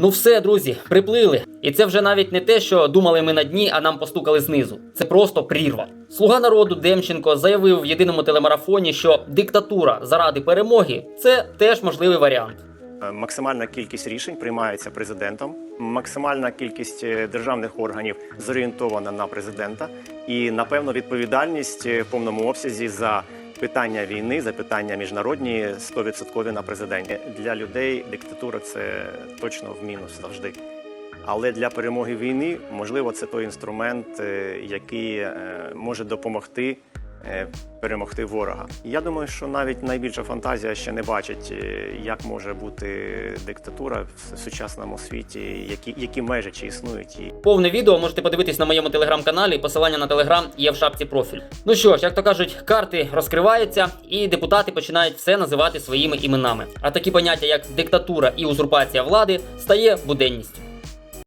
Ну все, друзі, приплили. І це вже навіть не те, що думали ми на дні, а нам постукали знизу. Це просто прірва. Слуга народу Демченко заявив в єдиному телемарафоні, що диктатура заради перемоги це теж можливий варіант. Е, Максимальна кількість рішень приймається президентом. Максимальна кількість е, державних органів зорієнтована на президента, і напевно відповідальність е, в повному обсязі за питання війни, за питання міжнародні 100% на президенті. Для людей диктатура це точно в мінус завжди. Але для перемоги війни можливо це той інструмент, е, який е, може допомогти перемогти ворога. Я думаю, що навіть найбільша фантазія ще не бачить, е, як може бути диктатура в сучасному світі, які, які межі чи існують Повне відео можете подивитись на моєму телеграм-каналі. Посилання на телеграм є в шапці профіль. Ну що ж, як то кажуть, карти розкриваються, і депутати починають все називати своїми іменами. А такі поняття, як диктатура і узурпація влади, стає буденністю.